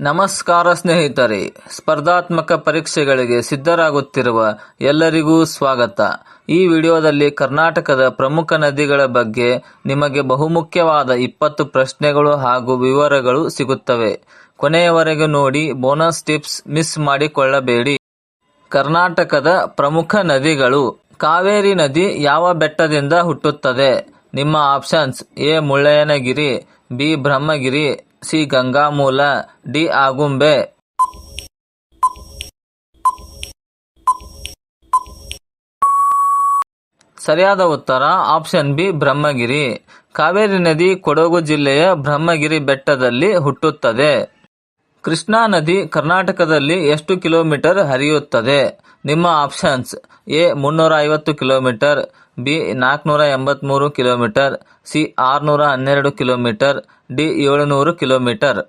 ನಮಸ್ಕಾರ ಸ್ನೇಹಿತರೆ, ಸ್ಪರ್ಧಾತ್ಮಕ ಪರೀಕ್ಷೆಗಳಿಗೆ ಸಿದ್ಧರಾಗುತ್ತಿರುವ ಎಲ್ಲರಿಗೂ ಸ್ವಾಗತ. ಈ ವಿಡಿಯೋದಲ್ಲಿ ಕರ್ನಾಟಕದ ಪ್ರಮುಖ ನದಿಗಳ ಬಗ್ಗೆ ನಿಮಗೆ ಬಹುಮುಖ್ಯವಾದ ಇಪ್ಪತ್ತು ಪ್ರಶ್ನೆಗಳು ಹಾಗೂ ವಿವರಗಳು ಸಿಗುತ್ತವೆ. ಕೊನೆಯವರೆಗೆ ನೋಡಿ, ಬೋನಸ್ ಟಿಪ್ಸ್ ಮಿಸ್ ಮಾಡಿಕೊಳ್ಳಬೇಡಿ. ಕರ್ನಾಟಕದ ಪ್ರಮುಖ ನದಿಗಳು, ಕಾವೇರಿ ನದಿ ಯಾವ ಬೆಟ್ಟದಿಂದ ಹುಟ್ಟುತ್ತದೆ? ನಿಮ್ಮ options A, Mullayanagiri, B, Brahmagiri C Gangamoola, D Agumbe. ಸರಿಯಾದ ಉತ್ತರ, ಆಪ್ಷನ್ ಬಿ, ಬ್ರಹ್ಮಗಿರಿ. ಕಾವೇರಿ ನದಿ ಕೊಡಗು ಜಿಲ್ಲೆಯ ಬ್ರಹ್ಮಗಿರಿ ಬೆಟ್ಟದಲ್ಲಿ ಹುಟ್ಟುತ್ತದೆ. ಕೃಷ್ಣಾ ನದಿ ಕರ್ನಾಟಕದಲ್ಲಿ ಎಷ್ಟು ಕಿಲೋಮೀಟರ್ ಹರಿಯುತ್ತದೆ? ನಿಮ್ಮ ಆಪ್ಷನ್ಸ್ ಎ, ಮುನ್ನೂರ ಐವತ್ತು ಕಿಲೋಮೀಟರ್ ಬಿ ನಾಲ್ಕುನೂರ ಎಂಬತ್ಮೂರು ಕಿಲೋಮೀಟರ್, ಸಿ ಆರುನೂರ ಹನ್ನೆರಡು ಕಿಲೋಮೀಟರ್, ಡಿ ಏಳುನೂರು ಕಿಲೋಮೀಟರ್.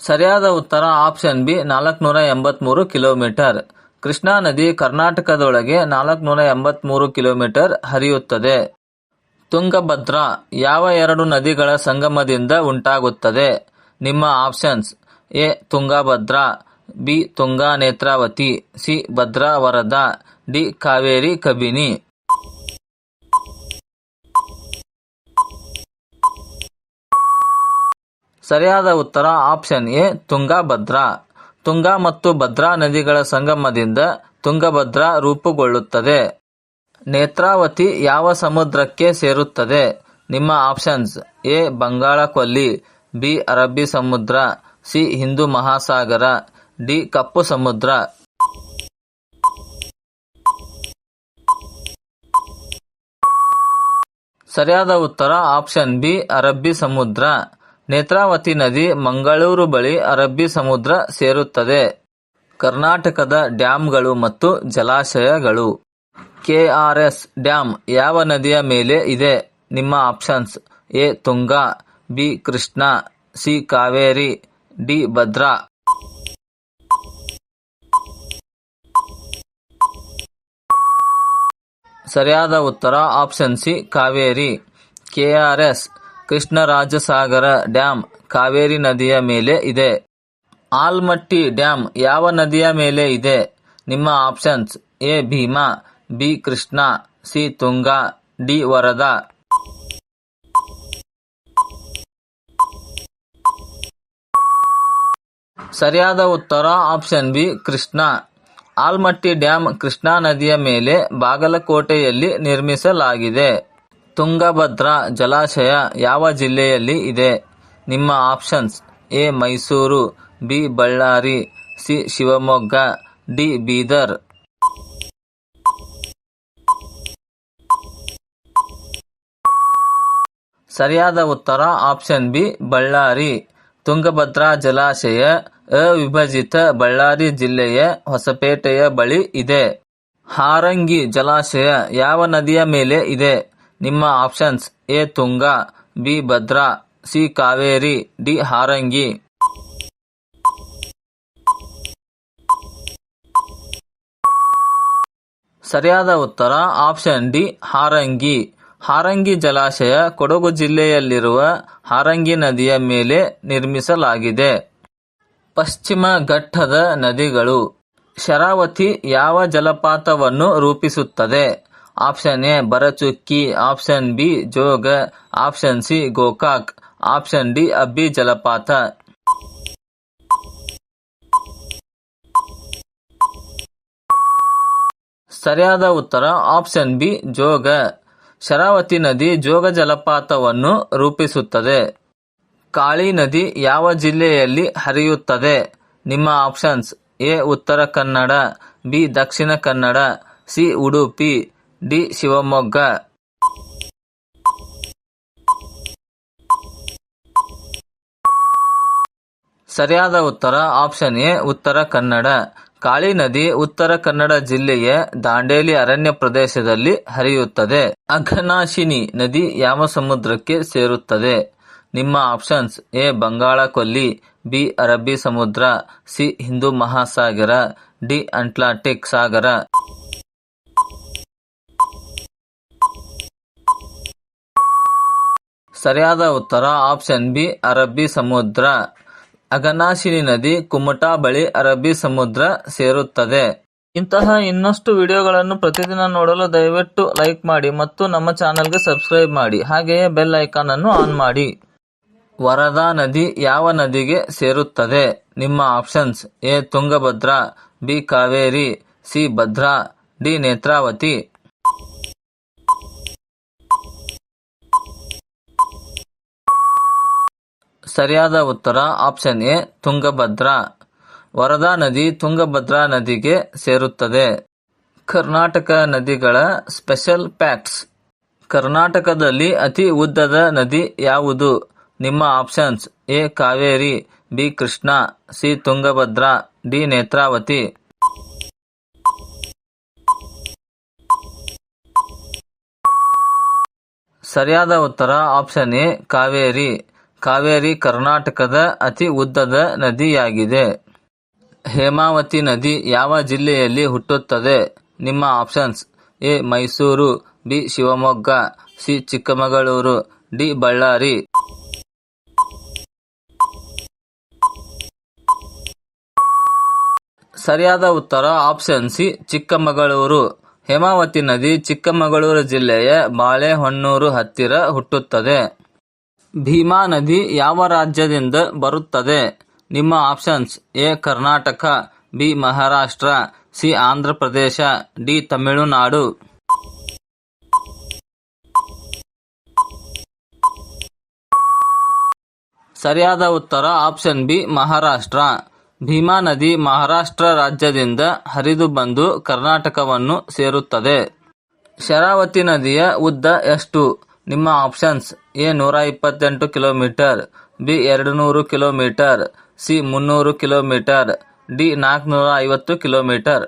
ಸರಿಯಾದ ಉತ್ತರ ಆಪ್ಷನ್ ಬಿ, ನಾಲ್ಕುನೂರ ಎಂಬತ್ಮೂರು ಕಿಲೋಮೀಟರ್. ಕೃಷ್ಣಾ ನದಿ ಕರ್ನಾಟಕದೊಳಗೆ ನಾಲ್ಕುನೂರ ಎಂಬತ್ಮೂರು ಕಿಲೋಮೀಟರ್ ಹರಿಯುತ್ತದೆ. ತುಂಗಭದ್ರಾ, ಯಾವ ಎರಡು ನದಿಗಳ ಸಂಗಮದಿಂದ ಉಂಟಾಗುತ್ತದೆ? ನಿಮ್ಮ options A, Tungabhadra B. Tunga Netravati, C. Bhadra Varada D. Kaveri Kabini. ಸರಿಯಾದ ಉತ್ತರ ಆಪ್ಷನ್ ಎ ತುಂಗಭದ್ರಾ ತುಂಗಾ ಮತ್ತು ಭದ್ರಾ ನದಿಗಳ ಸಂಗಮದಿಂದ ತುಂಗಭದ್ರಾ ರೂಪುಗೊಳ್ಳುತ್ತದೆ. ನೇತ್ರಾವತಿ ಯಾವ ಸಮುದ್ರಕ್ಕೆ ಸೇರುತ್ತದೆ? ನಿಮ್ಮ ಆಪ್ಷನ್ಸ್ ಎ ಬಂಗಾಳ ಕೊಲ್ಲಿ ಬಿ, ಅರಬ್ಬಿ ಸಮುದ್ರ, ಸಿ, ಹಿಂದೂ ಮಹಾಸಾಗರ. ಡಿ ಕಪ್ಪು ಸಮುದ್ರ. ಸರಿಯಾದ ಉತ್ತರ ಆಪ್ಷನ್ ಬಿ, ಅರಬ್ಬಿ ಸಮುದ್ರ. ನೇತ್ರಾವತಿ ನದಿ ಮಂಗಳೂರು ಬಳಿ ಅರಬ್ಬಿ ಸಮುದ್ರ ಸೇರುತ್ತದೆ. ಕರ್ನಾಟಕದ ಡ್ಯಾಂಗಳು ಮತ್ತು ಜಲಾಶಯಗಳು. ಕೆಆರ್ಎಸ್ ಡ್ಯಾಂ ಯಾವ ನದಿಯ ಮೇಲೆ ಇದೆ? ನಿಮ್ಮ options A, Tunga, B, Krishna, C, Kaveri, D, Bhadra. ಸರಿಯಾದ ಉತ್ತರ option C, Kaveri. KRS, Krishnarajasagar dam Kaveri ನದಿಯ ಮೇಲೆ ಇದೆ. ಆಲ್ಮಟ್ಟಿ ಡ್ಯಾಮ್ ಯಾವ ನದಿಯ ಮೇಲೆ ಇದೆ? ನಿಮ್ಮ options, A, Bhima, B, Krishna, C, Tunga, D, Varada. ಸರಿಯಾದ ಉತ್ತರ option B, Krishna. Almatti dam Krishna ನದಿಯ ಮೇಲೆ ಬಾಗಲಕೋಟೆಯಲ್ಲಿ ನಿರ್ಮಿಸಲಾಗಿದೆ. ತುಂಗಭದ್ರಾ ಜಲಾಶಯ ಯಾವ ಜಿಲ್ಲೆಯಲ್ಲಿ ಇದೆ? ನಿಮ್ಮ options A Mysuru, B Ballari, C Shivamogga, D Bidar. ಸರಿಯಾದ ಉತ್ತರ ಆಪ್ಷನ್ ಬಿ ಬಳ್ಳಾರಿ. ತುಂಗಭದ್ರಾ ಜಲಾಶಯ ಅವಿಭಜಿತ ಬಳ್ಳಾರಿ ಜಿಲ್ಲೆಯ ಹೊಸಪೇಟೆಯ ಬಳಿ ಇದೆ. ಹಾರಂಗಿ ಜಲಾಶಯ ಯಾವ ನದಿಯ ಮೇಲೆ ಇದೆ? ನಿಮ್ಮ options A Tunga, B Bhadra, C Kaveri, D Harangi. ಸರಿಯಾದ ಉತ್ತರ ಆಪ್ಷನ್ ಡಿ ಹಾರಂಗಿ. ಹಾರಂಗಿ ಜಲಾಶಯ ಕೊಡಗು ಜಿಲ್ಲೆಯಲ್ಲಿರುವ ಹಾರಂಗಿ ನದಿಯ ಮೇಲೆ ನಿರ್ಮಿಸಲಾಗಿದೆ. ಪಶ್ಚಿಮ ಘಟ್ಟದ ನದಿಗಳು. ಶರಾವತಿ ಯಾವ ಜಲಪಾತವನ್ನು ರೂಪಿಸುತ್ತದೆ? Option A, Barachukki. Option B, Jog. Option C, Gokak. Option D, Abbi ಜಲಪಾತ. ಸರಿಯಾದ ಉತ್ತರ, ಆಪ್ಷನ್ ಬಿ, ಜೋಗ. ಶರಾವತಿ ನದಿ ಜೋಗ ಜಲಪಾತವನ್ನು ರೂಪಿಸುತ್ತದೆ. ಕಾಳಿ ನದಿ ಯಾವ ಜಿಲ್ಲೆಯಲ್ಲಿ ಹರಿಯುತ್ತದೆ? ನಿಮ್ಮ options A. Uttara Kannada, B. Dakshina Kannada, C. Udupi, D. Shivamogga. ಸರಿಯಾದ ಉತ್ತರ ಆಪ್ಷನ್ ಎ. ಉತ್ತರ ಕನ್ನಡ. ಕಾಳಿ ನದಿ ಉತ್ತರ ಕನ್ನಡ ಜಿಲ್ಲೆಯ ದಾಂಡೇಲಿ ಅರಣ್ಯ ಪ್ರದೇಶದಲ್ಲಿ ಹರಿಯುತ್ತದೆ. ಅಘನಾಶಿನಿ ನದಿ ಯಾವ ಸಮುದ್ರಕ್ಕೆ ಸೇರುತ್ತದೆ? ನಿಮ್ಮ ಆಪ್ಷನ್ಸ್ ಎ ಬಂಗಾಳ, ಕೊಲ್ಲಿ ಬಿ ಅರಬ್ಬಿ ಸಮುದ್ರ ಸಿ ಹಿಂದೂ ಮಹಾಸಾಗರ ಡಿ ಅಟ್ಲಾಂಟಿಕ್ ಸಾಗರ. ಸರಿಯಾದ ಉತ್ತರ ಆಪ್ಷನ್ ಬಿ ಅರಬ್ಬಿ ಸಮುದ್ರ. ಅಗನಾಶಿನಿ ನದಿ, ಕುಮಟಾ ಬಳಿ ಅರಬ್ಬಿ ಸಮುದ್ರ ಸೇರುತ್ತದೆ. ಇಂತಹ ಇನ್ನಷ್ಟು ವಿಡಿಯೋಗಳನ್ನು ಪ್ರತಿದಿನ ನೋಡಲು ದಯವಿಟ್ಟು ಲೈಕ್ ಮಾಡಿ ಮತ್ತು ನಮ್ಮ ಚಾನಲ್ಗೆ ಸಬ್ಸ್ಕ್ರೈಬ್ ಮಾಡಿ. ಹಾಗೆಯೇ ಬೆಲ್ ಐಕಾನ್ ಅನ್ನು ಆನ್ ಮಾಡಿ. ವರದಾ ನದಿ ಯಾವ ನದಿಗೆ ಸೇರುತ್ತದೆ? ನಿಮ್ಮ options A. Tungabhadra, B. Kaveri, C. Bhadra, D. Netravati. ಸರಿಯಾದ ಉತ್ತರ ಆಪ್ಷನ್ ಎ. ತುಂಗಭದ್ರಾ. ವರದಾ ನದಿ ತುಂಗಭದ್ರಾ ನದಿಗೆ ಸೇರುತ್ತದೆ. ಕರ್ನಾಟಕ ನದಿಗಳ ಸ್ಪೆಷಲ್ ಪ್ಯಾಕ್ಸ್. ಕರ್ನಾಟಕದಲ್ಲಿ ಅತಿ ಉದ್ದದ ನದಿ ಯಾವುದು? ನಿಮ್ಮ options A. Kaveri, B. Krishna, C. Tungabhadra, D. Netravati. ಸರಿಯಾದ ಉತ್ತರ ಆಪ್ಷನ್ ಎ. ಕಾವೇರಿ. ಕಾವೇರಿ ಕರ್ನಾಟಕದ ಅತಿ ಉದ್ದದ ನದಿಯಾಗಿದೆ. ಹೇಮಾವತಿ ನದಿ ಯಾವ ಜಿಲ್ಲೆಯಲ್ಲಿ ಹುಟ್ಟುತ್ತದೆ? ನಿಮ್ಮ options A. Mysuru, B. Shivamogga, C. Chikkamagaluru, D. Ballari. ಸರಿಯಾದ ಉತ್ತರ ಆಪ್ಷನ್ ಸಿ ಚಿಕ್ಕಮಗಳೂರು. ಹೇಮಾವತಿ ನದಿ ಚಿಕ್ಕಮಗಳೂರು ಜಿಲ್ಲೆಯ ಬಾಳೆಹೊನ್ನೂರು ಹತ್ತಿರ ಹುಟ್ಟುತ್ತದೆ. ಭೀಮಾ ನದಿ ಯಾವ ರಾಜ್ಯದಿಂದ ಬರುತ್ತದೆ? ನಿಮ್ಮ options A Karnataka B Maharashtra C Andhra Pradesh D Tamil Nadu. ಸರಿಯಾದ ಉತ್ತರ ಆಪ್ಷನ್ ಬಿ ಮಹಾರಾಷ್ಟ್ರ. ಭೀಮಾ ನದಿ ಮಹಾರಾಷ್ಟ್ರ ರಾಜ್ಯದಿಂದ ಹರಿದು ಬಂದು ಕರ್ನಾಟಕವನ್ನು ಸೇರುತ್ತದೆ. ಶರಾವತಿ ನದಿಯ ಉದ್ದ ಎಷ್ಟು? ನಿಮ್ಮ ಆಪ್ಷನ್ಸ್ ಎ ನೂರ ಇಪ್ಪತ್ತೆಂಟು ಕಿಲೋಮೀಟರ್, ಬಿ ಎರಡು ನೂರು ಕಿಲೋಮೀಟರ್, ಸಿ ಮುನ್ನೂರು ಕಿಲೋಮೀಟರ್, ಡಿ ನಾಲ್ಕುನೂರ ಐವತ್ತು ಕಿಲೋಮೀಟರ್.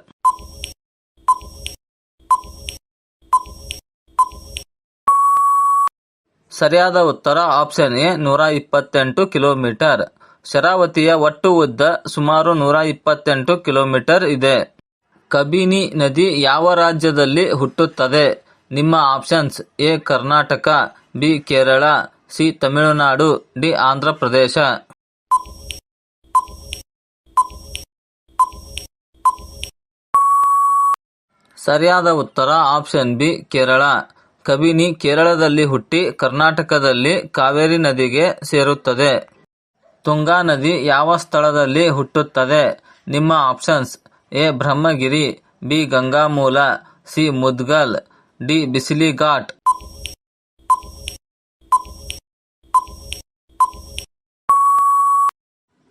ಸರಿಯಾದ ಉತ್ತರ ಆಪ್ಷನ್ ಎ ನೂರ ಇಪ್ಪತ್ತೆಂಟು ಕಿಲೋಮೀಟರ್. ಶರಾವತಿಯ ಒಟ್ಟು ಉದ್ದ ಸುಮಾರು ನೂರ ಇಪ್ಪತ್ತೆಂಟು ಕಿಲೋಮೀಟರ್ ಇದೆ. ಕಬಿನಿ ನದಿ ಯಾವ ರಾಜ್ಯದಲ್ಲಿ ಹುಟ್ಟುತ್ತದೆ? ನಿಮ್ಮ options, A, Karnataka, B, Kerala, C, Tamil Nadu, D, Andhra Pradesh. ಸರಿಯಾದ ಉತ್ತರ ಆಪ್ಷನ್ ಬಿ, ಕೇರಳ. ಕಬಿನಿ ಕೇರಳದಲ್ಲಿ ಹುಟ್ಟಿ ಕರ್ನಾಟಕದಲ್ಲಿ ಕಾವೇರಿ ನದಿಗೆ ಸೇರುತ್ತದೆ. ತುಂಗಾ ನದಿ ಯಾವ ಸ್ಥಳದಲ್ಲಿ ಹುಟ್ಟುತ್ತದೆ? ನಿಮ್ಮ options A. Brahmagiri, B. Gangamula, C. Mudgal, D. Bisilighat.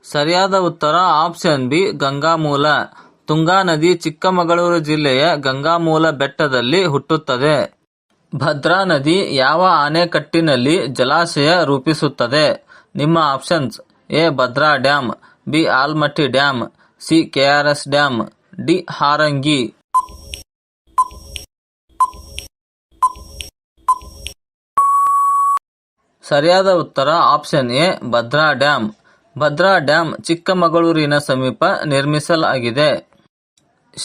ಸರಿಯಾದ ಉತ್ತರ ಆಪ್ಷನ್ ಬಿ. ಗಂಗಾಮೂಲ. ತುಂಗಾ ನದಿ ಚಿಕ್ಕಮಗಳೂರು ಜಿಲ್ಲೆಯ ಗಂಗಾಮೂಲ ಬೆಟ್ಟದಲ್ಲಿ ಹುಟ್ಟುತ್ತದೆ. ಭದ್ರಾ ನದಿ ಯಾವ ಆಣೆಕಟ್ಟಿನಲ್ಲಿ ಜಲಾಶಯ ರೂಪಿಸುತ್ತದೆ? ನಿಮ್ಮ options A Bhadra dam B Almatti dam C KRS dam D Harangi. ಸರಿಯಾದ ಉತ್ತರ option A, Bhadra dam Bhadra dam ಚಿಕ್ಕಮಗಳೂರಿನ ಸಮೀಪ ನಿರ್ಮಿಸಲಾಗಿದೆ.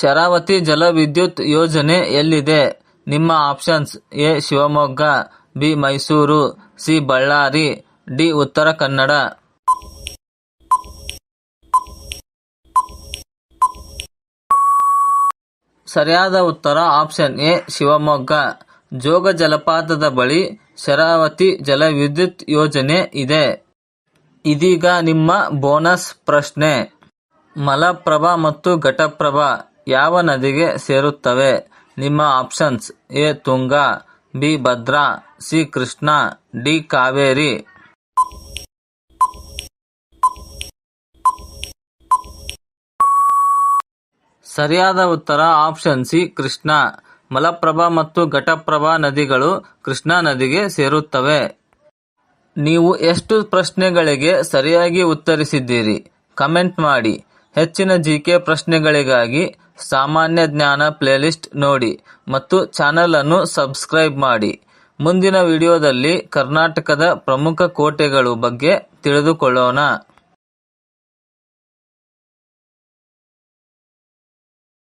ಶರಾವತಿ ಜಲವಿದ್ಯುತ್ ಯೋಜನೆ ಎಲ್ಲಿದೆ? ನಿಮ್ಮ options A, Shivamogga, B Mysuru, C Ballari, D Uttara Kannada. ಸರಿಯಾದ ಉತ್ತರ ಆಪ್ಷನ್ ಎ, ಶಿವಮೊಗ್ಗ. ಜೋಗ ಜಲಪಾತದ ಬಳಿ ಶರಾವತಿ ಜಲವಿದ್ಯುತ್ ಯೋಜನೆ ಇದೆ. ಇದೀಗ ನಿಮ್ಮ ಬೋನಸ್ ಪ್ರಶ್ನೆ. ಮಲಪ್ರಭಾ ಮತ್ತು ಘಟಪ್ರಭಾ ಯಾವ ನದಿಗೆ ಸೇರುತ್ತವೆ? ನಿಮ್ಮ options A, Tunga, B, Bhadra, C, Krishna, D, Kaveri. ಸರಿಯಾದ ಉತ್ತರ ಆಪ್ಷನ್ ಸಿ, ಕೃಷ್ಣ. ಮಲಪ್ರಭಾ ಮತ್ತು ಘಟಪ್ರಭಾ ನದಿಗಳು ಕೃಷ್ಣಾ ನದಿಗೆ ಸೇರುತ್ತವೆ. ನೀವು ಎಷ್ಟು ಪ್ರಶ್ನೆಗಳಿಗೆ ಸರಿಯಾಗಿ ಉತ್ತರಿಸಿದ್ದೀರಿ? ಕಮೆಂಟ್ ಮಾಡಿ. ಹೆಚ್ಚಿನ ಜಿಕೆ ಪ್ರಶ್ನೆಗಳಿಗಾಗಿ ಸಾಮಾನ್ಯ ಜ್ಞಾನ ಪ್ಲೇಲಿಸ್ಟ್ ನೋಡಿ ಮತ್ತು ಚಾನೆಲ್ ಅನ್ನು ಸಬ್ಸ್ಕ್ರೈಬ್ ಮಾಡಿ. ಮುಂದಿನ ವಿಡಿಯೋದಲ್ಲಿ ಕರ್ನಾಟಕದ ಪ್ರಮುಖ ಕೋಟೆಗಳು ಬಗ್ಗೆ ತಿಳಿದುಕೊಳ್ಳೋಣ.